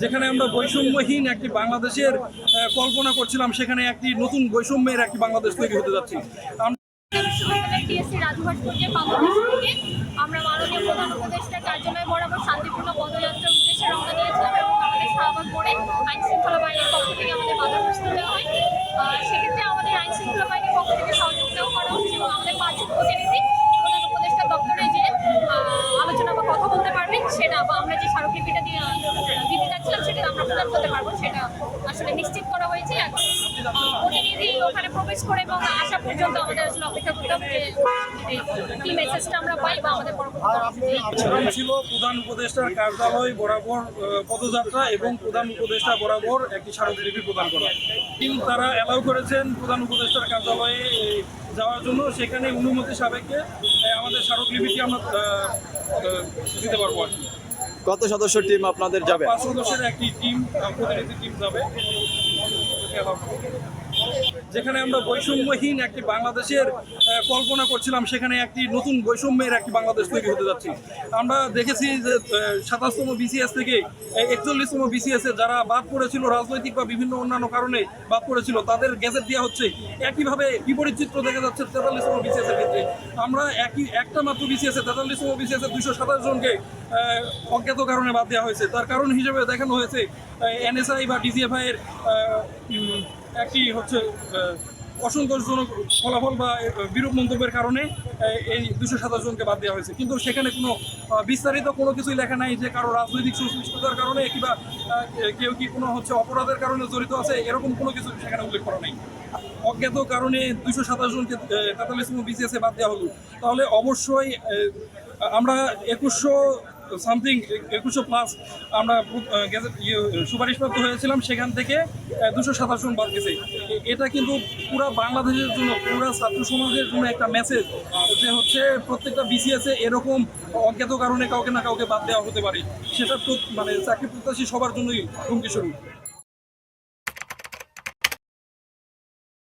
যেখানে আমরা বৈষম্যহীন একটি বাংলাদেশের কল্পনা করছিলাম সেখানে একটি নতুন বৈষম্যের একটি বাংলাদেশ তৈরি হতে যাচ্ছে। আমরা মাননীয় প্রধান উপদেষ্টার কার্যালয় বরাবর শান্তিপূর্ণ পদযাত্রার উদ্দেশ্যে রওনা দিয়েছিলাম এবং আমাদের শাহবাগ মোড়ে আইন শৃঙ্খলা বাহিনীর পক্ষ থেকে আমাদের বাধা প্রস্তুত দেওয়া হয় আহ, সেক্ষেত্রে আমাদের আইন শৃঙ্খলা বাহিনীর পক্ষ থেকে সহযোগিতাও করা হচ্ছে এবং আমাদের পাঁচজন প্রতিনিধি প্রধান উপদেষ্টার দপ্তরে যে আহ, আলোচনা বা কথা বলতে পারবেন সেটা বা আমরা যে স্মারকলিপিটা দিয়ে আহ, দিতে প্রদান করতে পারব সেটা আসলে নিশ্চিত করা হয়েছে। এখন প্রতিনিধি ওখানে প্রবেশ করে এবং আসা পর্যন্ত আমাদের আসলে অপেক্ষা করতে যে কি মেসেজটা আমরা পাই বা আমাদের ছিল প্রধান উপদেষ্টার কার্যালয় বরাবর পদযাত্রা এবং প্রধান উপদেষ্টা বরাবর একটি স্মারকলিপি প্রদান করা। কিন্তু তারা অ্যালাউ করেছেন প্রধান উপদেষ্টার কার্যালয়ে যাওয়ার জন্য। সেখানে অনুমতি এ, আমাদের স্মারকলিপিটি আমরা দিতে পারব আর কি। কত সদস্য টিম আপনাদের যাবে? একটি যেখানে আমরা বৈষম্যহীন একটি বাংলাদেশের কল্পনা করছিলাম সেখানে একটি নতুন বৈষম্যের একটি বাংলাদেশ তৈরি হতে যাচ্ছে। আমরা দেখেছি যে সাতাশতম বিসিএস থেকে একচল্লিশতম বিসিএস যারা বাদ পড়েছিল রাজনৈতিক বা বিভিন্ন অন্যান্য কারণে বাদ পড়েছিল তাদের গ্যাজেট দেওয়া হচ্ছে। একইভাবে বিপরীত চিত্র দেখা যাচ্ছে তেতাল্লিশতম বিসিএসের ক্ষেত্রে। আমরা একই একটা মাত্র বিসিএস তেতাল্লিশতম বিসিএস দুশো সাতাশ জনকে অজ্ঞাত কারণে বাদ দেওয়া হয়েছে। তার কারণ হিসেবে দেখানো হয়েছে এনএসআই বা ডিজিএফআই এর আহ, একটি হচ্ছে অসন্তোষজনক ফলাফল বা বিরূপ মন্তব্যের কারণে এই দুশো সাতাশ জনকে বাদ দেওয়া হয়েছে। কিন্তু সেখানে কোনো বিস্তারিত কোনো কিছুই লেখা নাই যে কারও রাজনৈতিক সুস্পৃষ্টতার কারণে কিংবা কেউ কি কোনো হচ্ছে অপরাধের কারণে জড়িত আছে, এরকম কোনো কিছু সেখানে উল্লেখ করা নেই। অজ্ঞাত কারণে দুশো সাতাশ জনকে তেতাল্লিশতম বিসিএসে বাদ দেওয়া হলো। তাহলে অবশ্যই আমরা একুশশো সামথিং একুশো প্লাস আমরা ইয়ে, সুপারিশপ্রাপ্ত হয়েছিলাম সেখান থেকে দুশো সাতাশ জন বাদ গেছে। এটা কিন্তু পুরা বাংলাদেশের জন্য পুরা ছাত্র সমাজের জন্য একটা মেসেজ যে হচ্ছে প্রত্যেকটা বিসিএসে এরকম অজ্ঞাত কারণে কাউকে না কাউকে বাদ দেওয়া হতে পারে। সেটা মানে চাকরি প্রত্যাশী সবার জন্যই হুমকি স্বরূপ।